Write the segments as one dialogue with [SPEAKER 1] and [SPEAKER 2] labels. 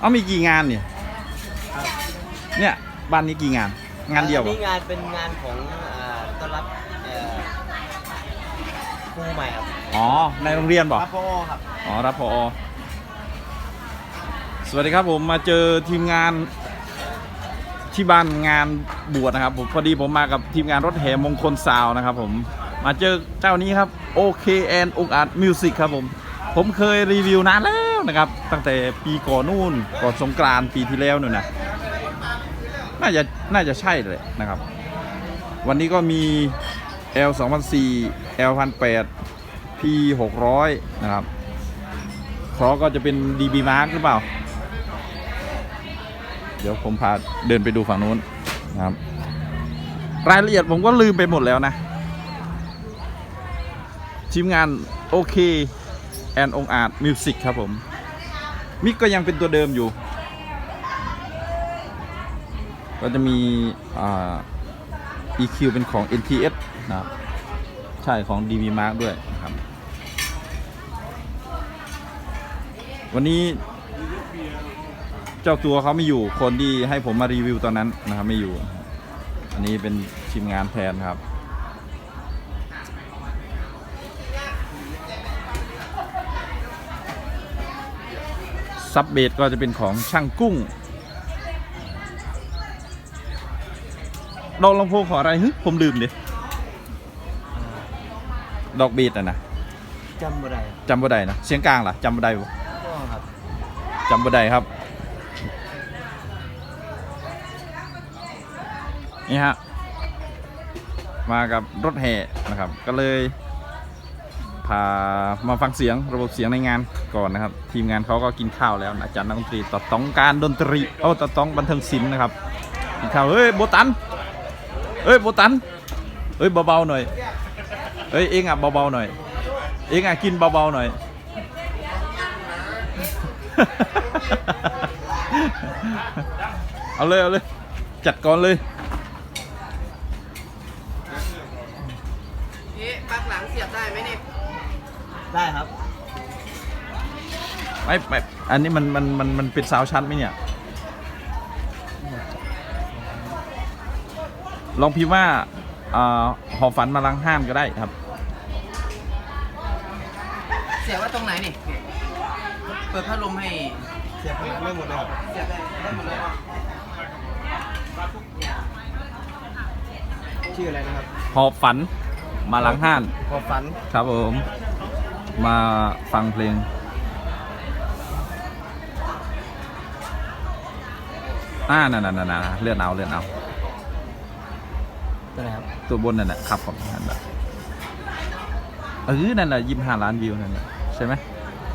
[SPEAKER 1] เอามีกี่งานเนี่ยเนี่ยบ้านนี้กี่งาน งานเดียว
[SPEAKER 2] อั
[SPEAKER 1] เหรอ
[SPEAKER 2] นี้งานเป็นงานของอ่าต้อนรับเอ่อครูใหม่ครับ
[SPEAKER 1] อ๋อ ในโรงเรียนบอก
[SPEAKER 2] รับพ่อครับ
[SPEAKER 1] อ๋อ รับพอสวัสดีครับผมมาเจอทีมงานที่บ้านงานบวชนะครับ ผมพอดีผมมากับทีมงานรถแห่มงคลซาวน์นะครับ ผมมาเจอเจ้านี้ครับ OKN องอาร์ตมิวสิกครับผม ผมเคยรีวิวนานแล้ว นะครับ ตั้งแต่ปีก่อนนู่นก่อนสงกรานปีที่แล้วนู่นนะน่าจะน่าจะใช่เลยนะครับ วันนี้ก็มี L 2004 L 1 0 8 P 600นะครับคอก็จะเป็น DB Mark หรือเปล่า เดี๋ยวผมพาเดินไปดูฝั่งนู้นนะครับ รายละเอียดผมก็ลืมไปหมดแล้วนะทีมงานโอเค แอนองอาร์ตมิวสิกครับผม มิกก็ยังเป็นตัวเดิมอยู่ ก็จะมีอ่า EQ เป็นของ NTS นะครับใช่ของ DB Mark ด้วยนะครับ วันนี้เจ้าตัวเขาไม่อยู่คนที่ให้ผมมารีวิวตอนนั้นนะครับไม่อยู่ อันนี้เป็นทีมงานแทนครับ ซับเบสก็จะเป็นของช่างกุ้ง ดอกลำโพงของอะไรฮึผมลืมดิดอกเบสอะนะ
[SPEAKER 2] จำบ่ได้
[SPEAKER 1] จำบ่ได้นะเสียงกลางล่ะจำบ่ได้บ่
[SPEAKER 2] ก็ครับ
[SPEAKER 1] จำบ่ได้ครับนี่ฮะมากับรถแห่นะครับ ก็เลย พามาฟังเสียงระบบเสียงในงานก่อนนะครับ ทีมงานเขาก็กินข้าวแล้วนะอาจารย์นักดนตรีต่อต้องการดนตรีโอ้ต่อต้องบันเทิงศิลป์นะครับกินข้าวเฮ้ยโบตันเฮ้ยโบตันเฮ้ยเบาๆหน่อยเฮ้ยเองอะเบาๆหน่อย เองอะกินเบาๆหน่อยเอาเลยเอาเลยจัดก่อนเลย
[SPEAKER 3] นี่ปลั๊กหลังเสียบได้ไหมเนี่ย
[SPEAKER 2] ได้ครับ
[SPEAKER 1] ไม่ไม่อันนี้มันมันมันมันเป็นสาวชั้นไหมเนี่ย ลองพิมพ์ว่าอ่าหอฝันมาลังห้ามก็ได้ครับ
[SPEAKER 3] เสียบว่าตรงไหนนี่ เปิดพัดลมให้
[SPEAKER 2] เสียบข้างหลังไม่หมดเลยครับ
[SPEAKER 3] เสียบได้ได้หมดเลยเหรอ
[SPEAKER 2] ชื่ออะไรนะครับ
[SPEAKER 1] หอบฝันมาลังห้าน
[SPEAKER 2] ขอฝัน
[SPEAKER 1] ครับผม มาฟังเพลง อ่านั่นนั่นนั่นเลื่อนเอาเลื่อนเอา
[SPEAKER 2] ตัวไหนครับ
[SPEAKER 1] ตัวบนนั่นแหละครับผมนั่นแหละเออนั่นแหละยี่ห้าล้านวิวนั่นแหละใช่ไหม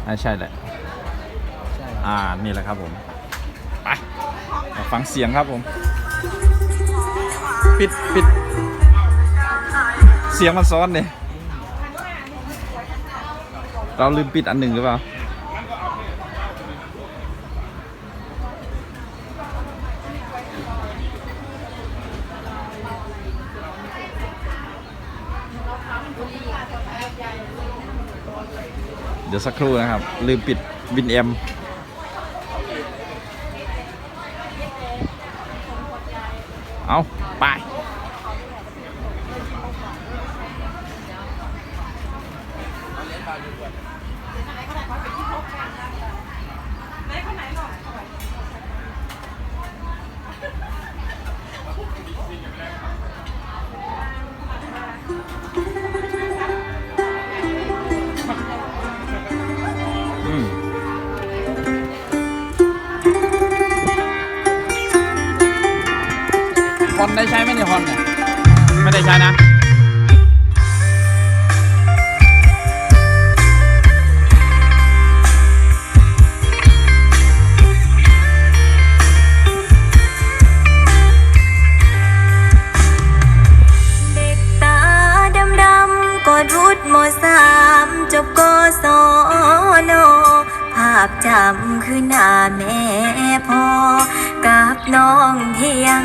[SPEAKER 1] อ่าใช่แหละ
[SPEAKER 2] ใช่ครับ
[SPEAKER 1] อ่านี่แหละครับผมไปมาฟังเสียงครับผม ปิดปิดเสียงมันซ้อนเนี่ย เราลืมปิดอันหนึ่งหรือเปล่าเดี๋ยวสักครู่นะครับ ลืมปิดวินเอ็มเอาไป ใช้นะ
[SPEAKER 4] เด็กตาดำดำกอดวุฒมสามจบกศนภาพจำคือหน้าแม่พ่อกับน้องเที่ยง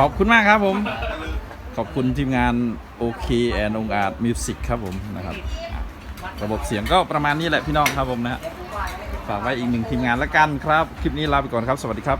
[SPEAKER 1] ขอบคุณมากครับผม ขอบคุณทีมงาน OK and องอาจมิวสิกครับผมนะครับ ระบบเสียงก็ประมาณนี้แหละพี่น้องครับผมนะฮะฝากไว้อีกหนึ่งทีมงานละกันครับ คลิปนี้ลาไปก่อนครับ สวัสดีครับ